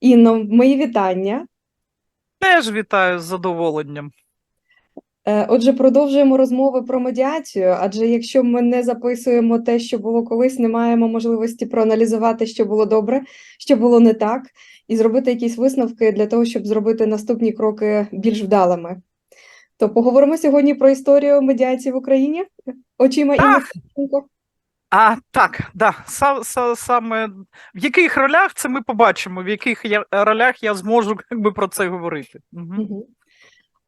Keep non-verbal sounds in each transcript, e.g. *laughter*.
Інно, мої вітання. Теж вітаю з задоволенням. Е, Отже, продовжуємо розмови про медіацію, адже якщо ми не записуємо те, що було колись, не маємо можливості проаналізувати, що було добре, що було не так, і зробити якісь висновки для того, щоб зробити наступні кроки більш вдалими. То поговоримо сьогодні про історію медіації в Україні очима. Кравченко. А так, да, са, са, саме в яких ролях це ми побачимо, в яких я, ролях я зможу *laughs* якби, про це говорити. Угу.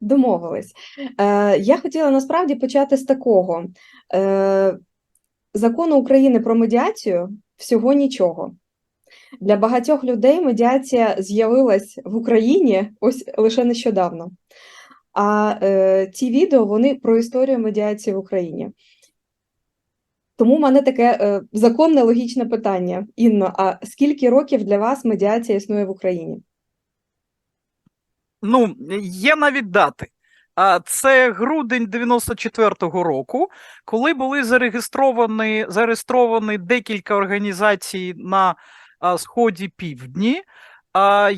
Домовились. Е, я хотіла насправді почати з такого. Е, закону України про медіацію всього нічого. Для багатьох людей медіація з'явилась в Україні ось лише нещодавно. А е, ці відео вони про історію медіації в Україні. Тому в мене таке е, законне логічне питання. Інно, а скільки років для вас медіація існує в Україні? Ну, є навіть дати. А це грудень 94-го року, коли були зареєстровані, зареєстровані декілька організацій на сході півдні,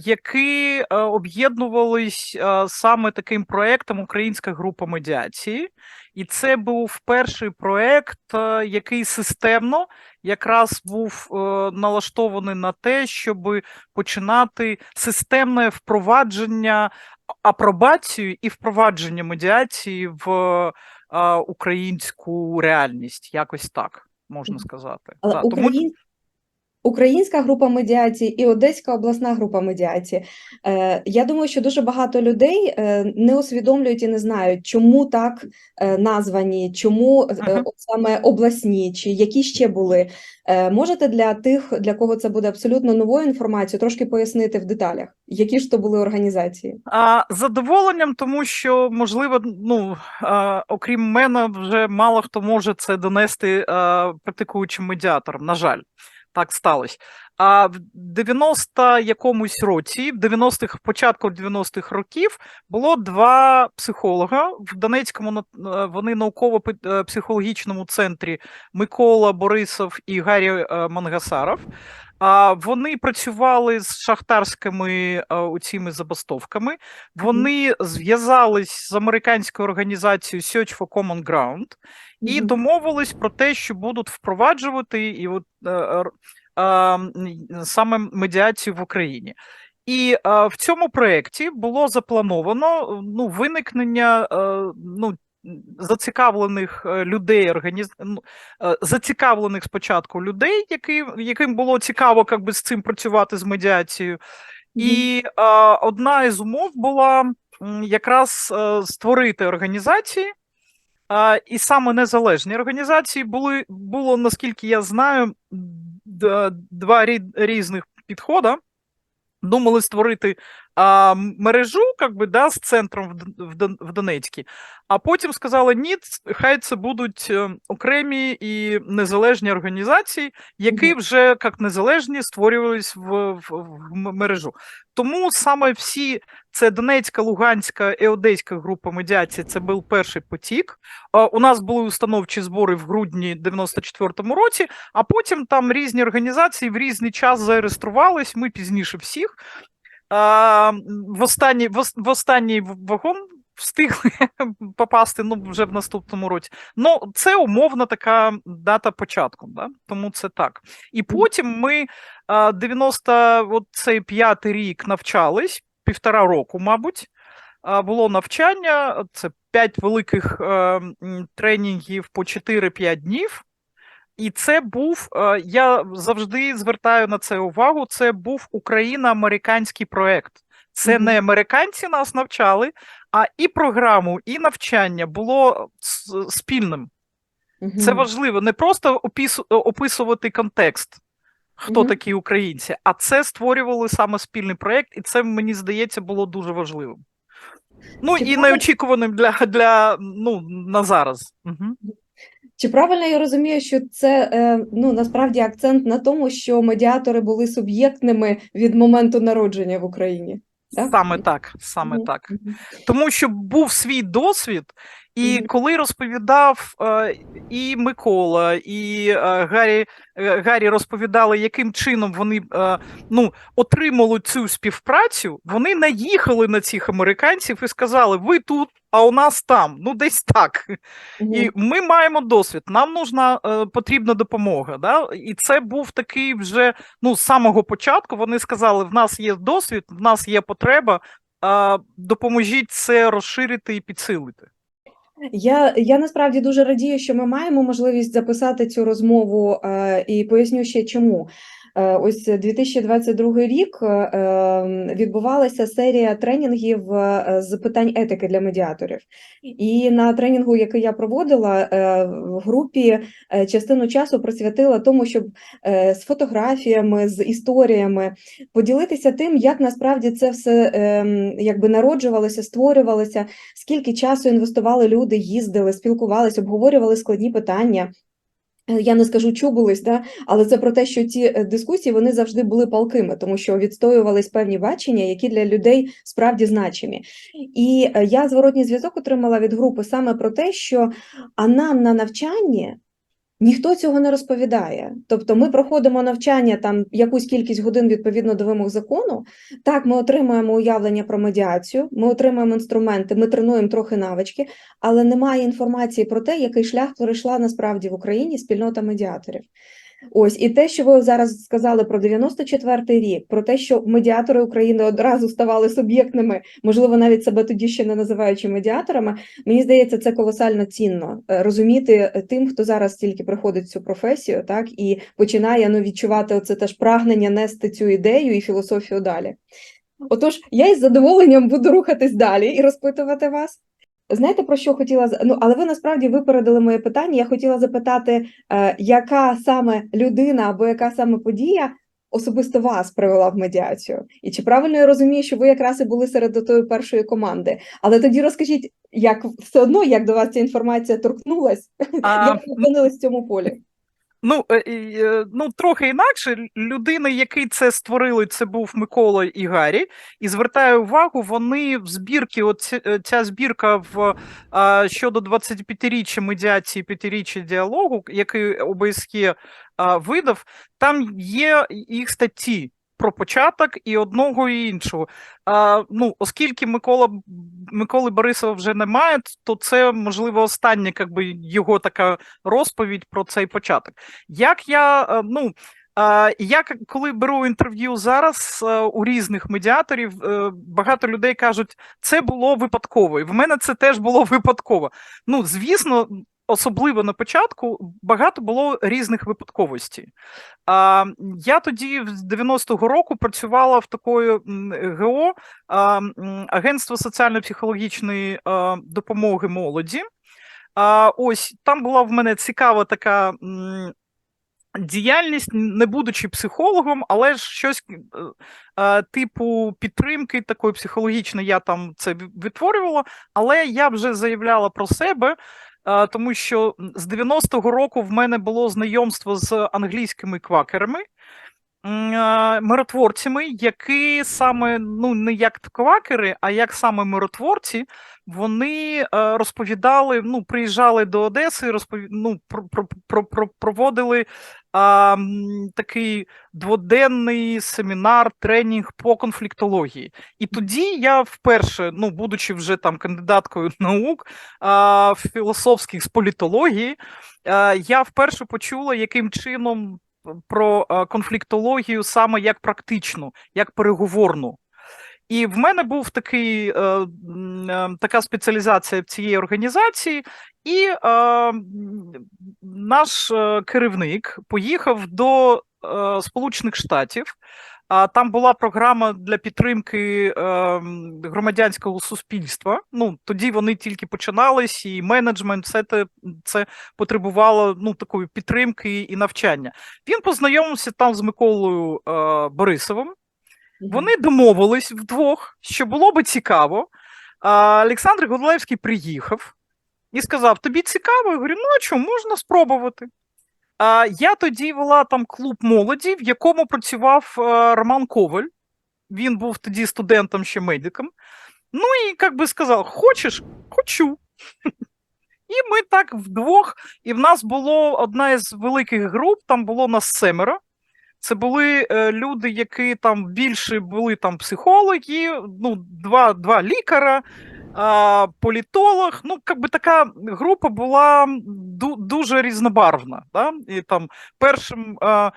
які а, об'єднувались саме таким проектом Українська група медіації. І це був перший проект, який системно якраз був е, налаштований на те, щоб починати системне впровадження апробацію і впровадження медіації в е, українську реальність, якось так можна сказати. Але Да, тому Україн... Українська група медіації і Одеська обласна група медіації. Е, я думаю, що дуже багато людей е, не усвідомлюють і не знають, чому так е, названі, чому от саме обласні, чи які ще були. Можете для тих, для кого це буде абсолютно новою інформацією, трошки пояснити в деталях, які ж то були організації? А, задоволенням, тому що, можливо, ну, а, окрім мене, вже мало хто може це донести практикуючим медіаторам. На жаль, так сталося. А в 90 якомусь році, в 90-х, початку 90-х років, було два психолога в Донецькому е, вони науково-психологічному центрі Микола Борисов і Гаррі е, Мангасаров. А вони працювали з шахтарськими оціми забастовками. Вони зв'язались з американською організацією Search for Common Ground і домовились про те, що будуть впроваджувати і от е, саме медіацію в Україні. І а, в цьому проєкті було заплановано ну, виникнення е, ну, зацікавлених е, людей, організ... ну, е, зацікавлених спочатку людей, які, яким було цікаво як би, з цим працювати з медіацією. І е, одна із умов була якраз е, створити організації, е, і саме незалежні організації були, було, наскільки я знаю, два різних підходи. Думали створити а, мережу, как би, да, з центром в, в, Донецькі, а потім сказали, ні, хай це будуть е, окремі і незалежні організації, які вже як незалежні створювались в, в, в мережу. Тому саме всі це Донецька, Луганська і Одеська група медіації. Це був перший потік. У нас були установчі збори в грудні 94-му році, а потім там різні організації в різний час зареєструвались. Ми пізніше всіх. А, в останній в, в останній вагон встигли *laughs* попасти ну, вже в наступному році. Ну, це умовна така дата початку, да? тому це так. І потім ми а, 95-й рік навчались, півтора року, мабуть. Було навчання, це 5 великих е, тренінгів по 4-5 днів. І це був, е, я завжди звертаю на це увагу. Це був україно-американський проект. Це не американці нас навчали, а і програму, і навчання було спільним. Це важливо не просто опісу- описувати контекст, хто такі українці, а це створювали саме спільний проект, і це мені здається було дуже важливим. Ну Чи і правильно- неочікуваним для, для ну, на зараз. Угу. Чи правильно я розумію, що це е, ну насправді акцент на тому, що медіатори були суб'єктними від моменту народження в Україні? Так? Саме так, саме так. Тому що був свій досвід, І коли розповідав е, і Микола, і е, Гаррі, е, Гаррі розповідали, яким чином вони е, ну, отримали цю співпрацю, вони наїхали на цих американців і сказали: ви тут, а у нас там. Ну, десь так. Мгм. І ми маємо досвід. Нам нужна е, потрібна допомога. Да? І це був такий вже ну з самого початку. Вони сказали: в нас є досвід, в нас є потреба. е, допоможіть це розширити і підсилити. Я, я насправді дуже радію, що ми маємо можливість записати цю розмову, е, і поясню ще чому. Е, Ось 2022 рік е, е, відбувалася серія тренінгів е, з питань етики для медіаторів. І на тренінгу, який я проводила, в групі частину часу присвятила тому, щоб з фотографіями, з історіями поділитися тим, як насправді це все ем, якби народжувалося, створювалося, скільки часу інвестували люди, їздили, спілкувалися, обговорювали складні питання. Е, Я не скажу чубились, да? але це про те, що ці е, дискусії вони завжди були палкими, тому що відстоювались певні бачення, які для людей справді значимі. І е, я зворотній зв'язок отримала від групи саме про те, що а нам на навчанні ніхто цього не розповідає. Тобто ми проходимо навчання там якусь кількість годин відповідно до вимог закону. Так, ми отримуємо уявлення про медіацію, ми отримуємо інструменти, ми тренуємо трохи навички, але немає інформації про те, який шлях пройшла насправді в Україні спільнота медіаторів. Ось і те, що ви зараз сказали про 94-й рік, про те, що медіатори України одразу ставали суб'єктними, можливо, навіть себе тоді ще не називаючи медіаторами. Мені здається, це колосально цінно е, розуміти е, тим, хто зараз тільки приходить в цю професію, так і починає ну, відчувати оце теж прагнення нести цю ідею і філософію далі. Отож, я із задоволенням буду рухатись далі і розпитувати вас. Знаєте, про що хотіла ну, але ви насправді випередили моє питання. Я хотіла запитати, е, яка саме людина або яка саме подія особисто вас привела в медіацію? І чи правильно я розумію, що ви якраз і були серед тої першої команди? Але тоді розкажіть, як все одно, як до вас ця інформація торкнулась, А, як ви опинились в цьому полі? Ну, е, е, ну, трохи інакше. Людини, які це створили, це був Микола і Гаррі. І звертаю увагу, вони в збірці, от е, ця збірка в щодо 25-річчя медіації, 5-річчя діалогу, який ОБСЄ видав, там є їх статті. Про початок і одного і іншого. А, ну, оскільки Микола Миколи Борисова вже немає, то це можливо остання, його така розповідь про цей початок. Як я е, ну. е, Я коли беру інтерв'ю зараз е, у різних медіаторів, багато людей кажуть, це було випадково, і в мене це теж було *laughs* випадково. Ну, звісно, особливо на початку багато було різних випадковостей. А, Я тоді з 90-го року працювала в такої ГО Агентство соціально-психологічної допомоги молоді. А, ось там була в мене цікава така діяльність, не будучи психологом, але ж щось е, типу підтримки такої психологічної, я там це відтворювала, але я вже заявляла про себе. Тому що з 90-го року в мене було знайомство з англійськими квакерами, миротворцями, які саме ну не як квакери, а як саме миротворці, вони е, розповідали, ну, приїжджали до Одеси, розпові... ну, про, про, про, про, проводили а, такий дводенний семінар, тренінг по конфліктології. І тоді я вперше, ну, будучи вже там кандидаткою *laughs* наук а, філософських з політології, а, я вперше почула, яким чином про конфліктологію саме як практичну, як переговорну. І в мене був такий, е, е, така спеціалізація в цієї організації, і е, наш е, керівник поїхав до е, Сполучених Штатів. А там була програма для підтримки е, громадянського суспільства. Ну тоді вони тільки починались, і менеджмент все те це потребувало ну такої підтримки і навчання. Він познайомився там з Миколою е, Борисовим. Вони домовились вдвох, що було би цікаво. А, Олександр Годлевський приїхав і сказав: Тобі цікаво? Я говорю, ну а що, можна спробувати. Я тоді вела там клуб молоді, в якому працював е, Роман Коваль. Він був тоді студентом ще медиком. Ну і як би сказав: Хочеш? Хочу. *laughs* І ми так вдвох, і в нас було одна із великих груп, там було нас семеро. Це були е, люди, які там більше були там психологи, ну, два, два лікара, а, політолог. Ну, як би така група була дуже різнобарвна. Да? І там першим е,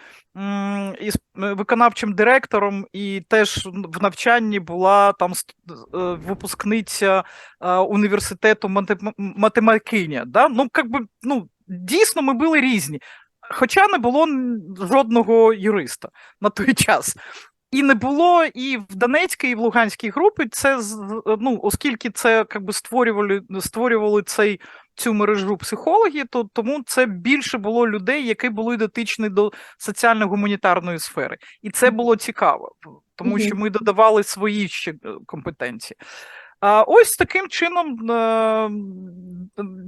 виконавчим директором і теж в навчанні була там е, випускниця університету математикиня. Да? Ну, как би, ну, дійсно, ми були різні. Хоча не було жодного юриста на той *laughs* час. І не було і в Донецькій, і в Луганській групі. Це ну, оскільки це как би, створювали, створювали цей, цю мережу психологи, то тому це більше було людей, які були дотичні до соціально-гуманітарної сфери. І це було цікаво, тому що ми додавали свої ще е, компетенції. А ось таким чином е,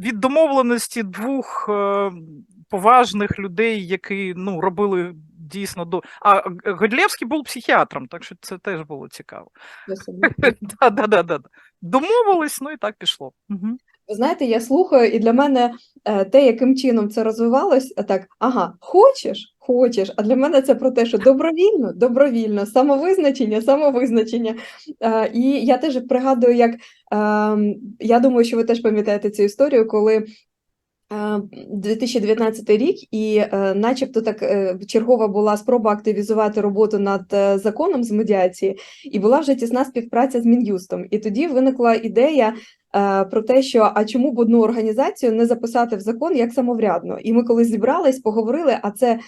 від домовленості двох е, поважних людей, які ну, робили дійсно до. А Годлєвський був психіатром, так що це теж було цікаво. *laughs* Да, да, да, да. Домовились, ну і так пішло. Угу. Ви знаєте, я слухаю, і для мене е, те, яким чином це розвивалось, так, ага, хочеш, хочеш. А для мене це про те, що добровільно, добровільно, самовизначення, самовизначення. Е, І я теж пригадую, як ем, я думаю, що ви теж пам'ятаєте цю історію, коли. Е, 2019 рік, і е, начебто так е, чергова була спроба активізувати роботу над е, законом з медіації, і була вже тісна співпраця з Мін'юстом. І тоді виникла ідея е, про те, що а чому б одну організацію не записати в закон як самоврядно? І ми коли зібрались, поговорили, а це е,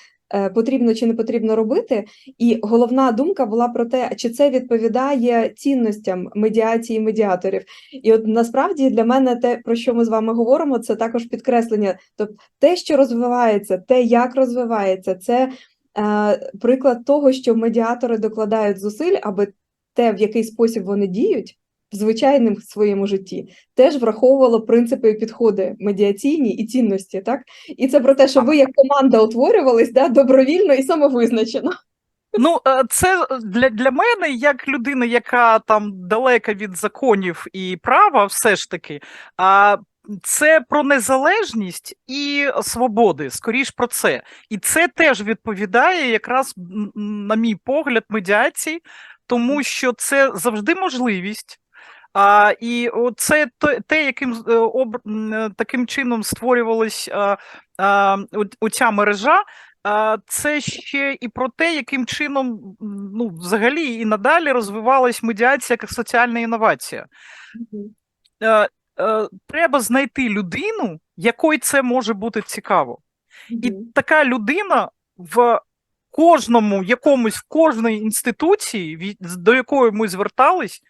потрібно чи не потрібно робити. І головна думка була про те, чи це відповідає цінностям медіації медіаторів. І от насправді для мене те, про що ми з вами говоримо, це також підкреслення. Тобто те, що розвивається, те, як розвивається, це е, приклад того, що медіатори докладають зусиль, аби те, в який спосіб вони діють в звичайному своєму житті, теж враховувало принципи і підходи медіаційні і цінності. Так і це про те, що ви як команда утворювались да, добровільно і самовизначено. Ну, е, це для, для мене, як людина, яка там далека від законів і права, все ж таки, а, це про незалежність і свободи, скоріш про це. І це теж відповідає якраз, на мій погляд, медіації, тому що це завжди можливість. А, і це те, яким е, об, е, таким чином створювалась оця мережа. Це ще і про те, яким чином ну, взагалі і надалі розвивалась медіація як соціальна інновація. Е, Треба знайти людину, якої це може бути цікаво. І така людина в кожному якомусь в кожній інституції, до якої ми звертались,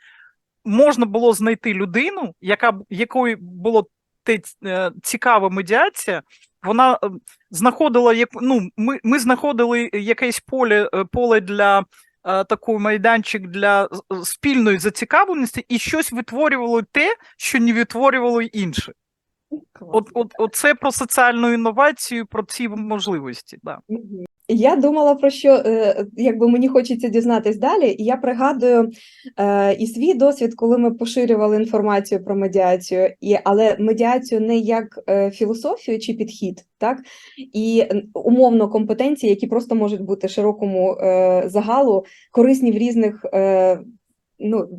можна було знайти людину, яка якої було те е, цікава медіація. Вона е, знаходила як ну, ми, ми знаходили якесь поле, е, поле для такий майданчик для спільної зацікавленості, і щось витворювало те, що не витворювало інше. От, от, от це про соціальну інновацію, про ці можливості. Да. Я думала про що, е, якби мені хочеться дізнатись далі, і я пригадую е, і свій досвід, коли ми поширювали інформацію про медіацію, і, але медіацію не як е, філософію чи підхід, так і умовно компетенції, які просто можуть бути широкому загалу, корисні в різних. Ну,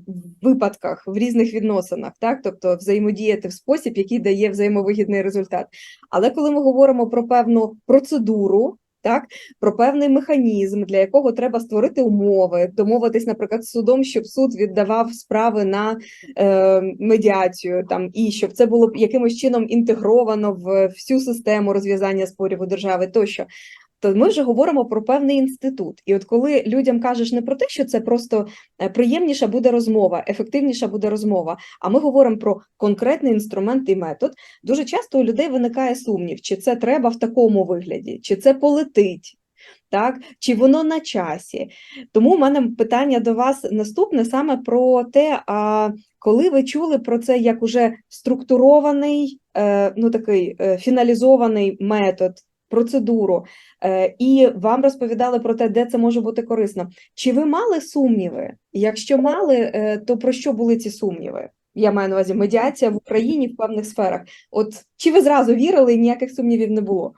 випадках, в різних відносинах, так, тобто взаємодіяти в спосіб, який дає взаємовигідний результат. Але коли ми говоримо про певну процедуру, так, про певний механізм, для якого треба створити умови, домовитись, наприклад, з судом, щоб суд віддавав справи на е, медіацію, там і щоб це було якимось чином інтегровано в всю систему розв'язання спорів у держави тощо. То ми вже говоримо про певний інститут. І от коли людям кажеш не про те, що це просто е, приємніша буде розмова, ефективніша буде розмова, а ми говоримо про конкретний інструмент і метод, дуже часто у людей виникає сумнів, чи це треба в такому вигляді, чи це полетить, так? чи воно на часі. Тому у мене питання до вас наступне саме про те, а коли ви чули про це як уже структурований, е, ну такий е, фіналізований метод, процедуру, е, і вам розповідали про те, де це може бути корисно. Чи ви мали сумніви? Якщо мали, е, то про що були ці сумніви? Я маю на увазі медіація в Україні в певних сферах. От чи ви зразу вірили і ніяких сумнівів не було?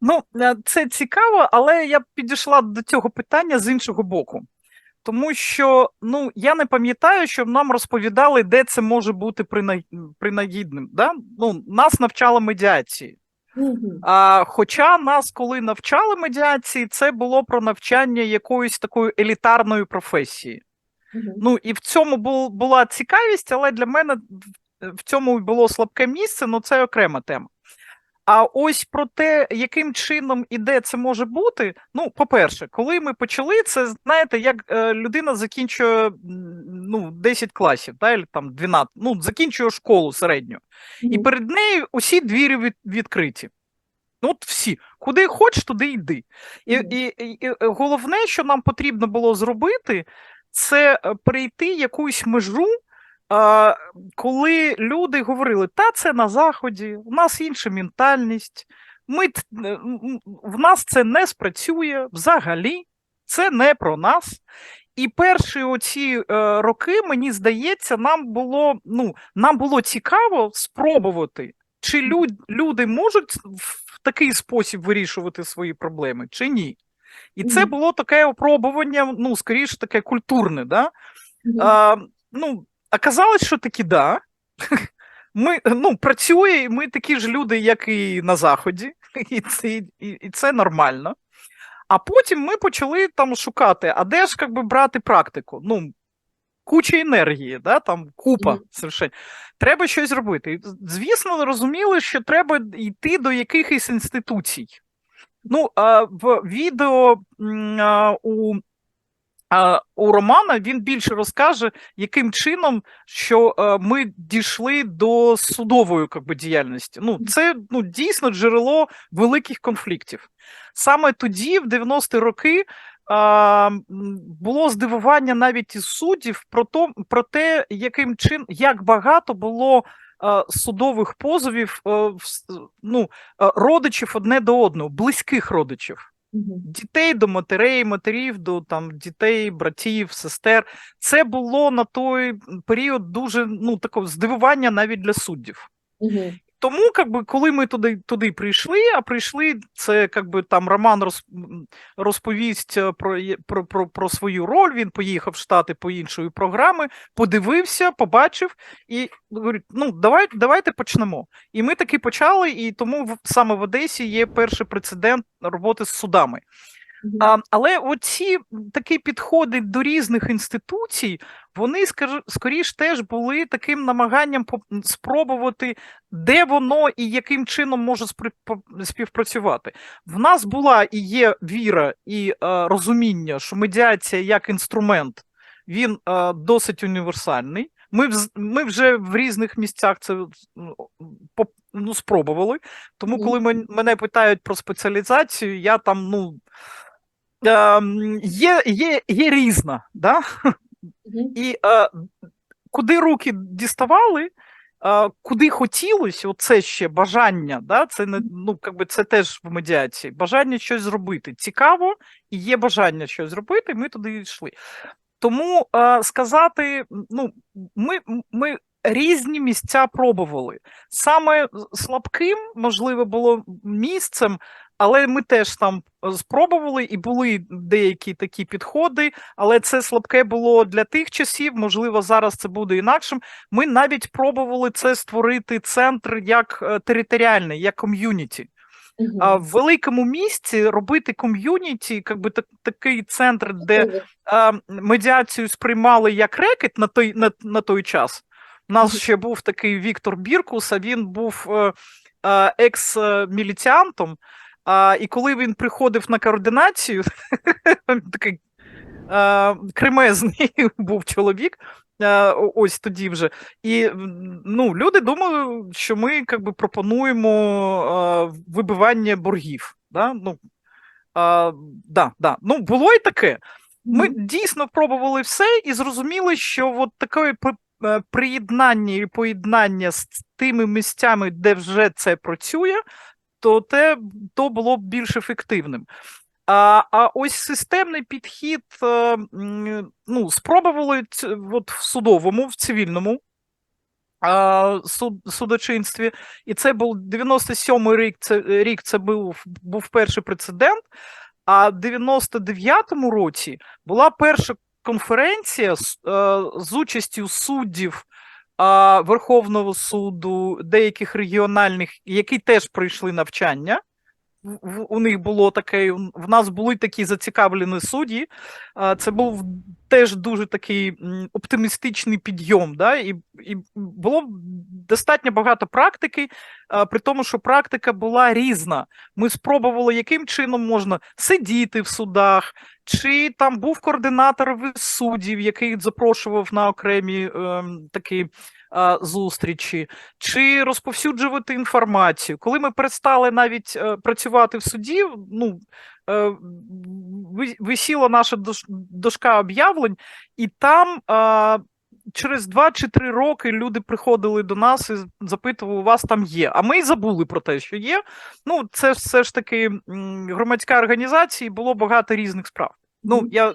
Ну, е, це цікаво, але я підійшла до цього питання з іншого боку. Тому що ну, я не пам'ятаю, щоб нам розповідали, де це може бути прина- принагідним. Да? Ну, нас навчали медіації. Угу. А, хоча нас, коли навчали медіації, це було про навчання якоїсь такої елітарної професії. Угу. Ну і в цьому бу- була цікавість, але для мене в- в цьому було слабке місце, ну це окрема тема. А ось про те, яким чином і де це може бути. Ну, по-перше, коли ми почали, це знаєте, як е, людина закінчує ну, 10 класів, да, або там 12, ну, закінчує школу середню, і перед нею усі двері від, відкриті. Ну, От всі, куди хочеш, туди йди. І, і, і, і головне, що нам потрібно було зробити, це е, перейти якусь межу, коли люди говорили, та це на Заході, у нас інша ментальність, ми, в нас це не спрацює взагалі, це не про нас. І перші оці е, роки, мені здається, нам було, ну, нам було цікаво спробувати, чи люд, люди можуть в такий спосіб вирішувати свої проблеми, чи ні. І це було таке опробування, ну, скоріше, таке культурне, да? А, ну, оказалось, що таки да. *laughs* Ми, ну, працює, ми такі ж люди, як і на Заході, і це, і, і це нормально. А потім ми почали там шукати, а де ж як би, брати практику? Ну, куча енергії, да, там купа совершенно. Треба щось робити. Звісно, розуміли, що треба йти до якихось інституцій. Ну, а, в відео у, у Романа він більше розкаже, яким чином, що е, ми дійшли до судової как би, діяльності. Ну, це ну, дійсно джерело великих конфліктів. Саме тоді, в 90-ті роки, було здивування навіть із суддів про, то, про те, яким чин, як багато було е, судових позовів е, ну, родичів одне до одного, близьких родичів. Дітей до матерей, матерів до там дітей, братів, сестер. Це було на той період дуже ну такого здивування навіть для суддів. Мгм. Тому, как би, коли ми туди, туди прийшли, а прийшли, це как би, там Роман роз, розповість е, про, про, про, про свою роль. Він поїхав в Штати по іншої програми, подивився, побачив і говорить: ну давай, давайте почнемо. І ми таки почали, і тому саме в Одесі є перший прецедент роботи з судами. А, але оці такі підходи до різних інституцій, вони скоріш теж були таким намаганням спробувати, де воно і яким чином може співпрацювати. В нас була і є віра і е, розуміння, що медіація як інструмент він е, досить універсальний. Ми, ми вже в різних місцях це ну, спробували. Тому, коли мен- мене питають про спеціалізацію, я там ну. Є, є, є різна, да? І е, куди руки діставали, е, куди хотілося, оце ще бажання, да? це, не, ну, как би це теж в медіації, бажання щось зробити. Цікаво, і є бажання щось зробити, і ми туди йшли. Тому е, сказати, ну, ми, ми різні місця пробували. Саме слабким, можливо, було місцем, але ми теж там е, спробували, і були деякі такі підходи, але це слабке було для тих часів, можливо, зараз це буде інакшим. Ми навіть пробували це створити центр як е, територіальний, як ком'юніті. А в великому місті робити ком'юніті, як би так, такий центр, де е, медіацію сприймали як рекет на той, на, на той час. У нас ще був такий Віктор Біркус, а він був е, екс-міліціантом. А, і коли він приходив на координацію, *laughs* такий кремезний *laughs* був чоловік. Ось тоді вже. І ну, люди думали, що ми як би, пропонуємо вибивання боргів. Да? Ну, е, да, да. ну, було і таке. Ми дійсно пробували все і зрозуміли, що от таке при- приєднання і поєднання з тими місцями, де вже це працює, то те то було б більш ефективним. А, а ось системний підхід, е, ну, спробували от в судовому, в цивільному суд, судочинстві. І це був 97-й рік. Це рік це був, був перший прецедент. А в 99-му році була перша конференція з, е, з участю суддів Верховного суду, деяких регіональних, які теж пройшли навчання. У них було таке, в нас були такі зацікавлені судді. Це був теж дуже такий оптимістичний підйом. Да? І, і було достатньо багато практики, при тому, що практика була різна. Ми спробували, яким чином можна сидіти в судах, чи там був координатор суддів, який запрошував на окремі ем, такі зустрічі, чи розповсюджувати інформацію. Коли ми перестали навіть е, працювати в суді, ну е, ви- висіла наша дошка об'явлень, і там. Через два чи три роки люди приходили до нас і запитували, у вас там є. А ми й забули про те, що є. Ну, це все ж таки громадська організація, і було багато різних справ. Ну, я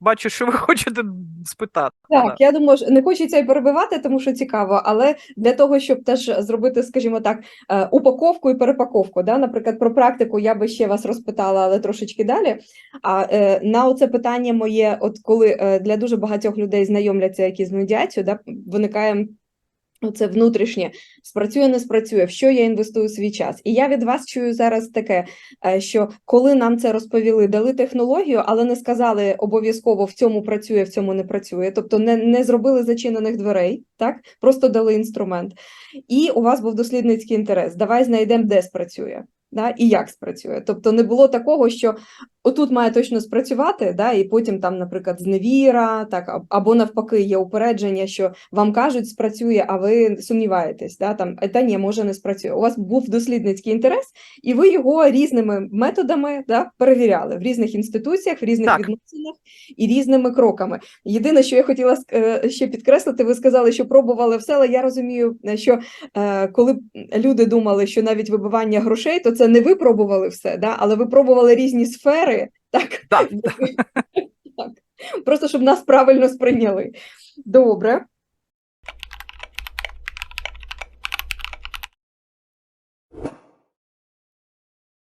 бачу, що ви *laughs* хочете спитати. Так, да. я думаю, що не хочеться й перебивати, тому що цікаво, але для того, щоб теж зробити, скажімо так, е, упаковку і перепаковку, да, наприклад, про практику я би ще вас розпитала, але трошечки далі. А е, на оце питання моє, от коли е, для дуже багатьох людей знайомляться які з медіацією, да, виникає. Це внутрішнє спрацює, не спрацює, в що я інвестую свій час. І я від вас чую зараз таке, е, що коли нам це розповіли, дали технологію, але не сказали обов'язково в цьому працює, в цьому не працює. Тобто не, не зробили зачинених дверей, так просто дали інструмент. І у вас був дослідницький інтерес. Давай знайдемо, де спрацює. Да, і як спрацює. Тобто не було такого, що отут має точно спрацювати, да, і потім там, наприклад, зневіра, так, або навпаки, є упередження, що вам кажуть, спрацює, а ви сумніваєтесь, да, там, «Е, та ні, може не спрацює. У вас був дослідницький інтерес, і ви його різними методами да, перевіряли в різних інституціях, в різних Так. відносинах і різними кроками. Єдине, що я хотіла е, ще підкреслити, ви сказали, що пробували все, але я розумію, е, що коли люди думали, що навіть вибивання грошей, то це не ви пробували все, да, але ви пробували різні сфери, Так. *laughs* так. Просто щоб нас правильно сприйняли. Добре.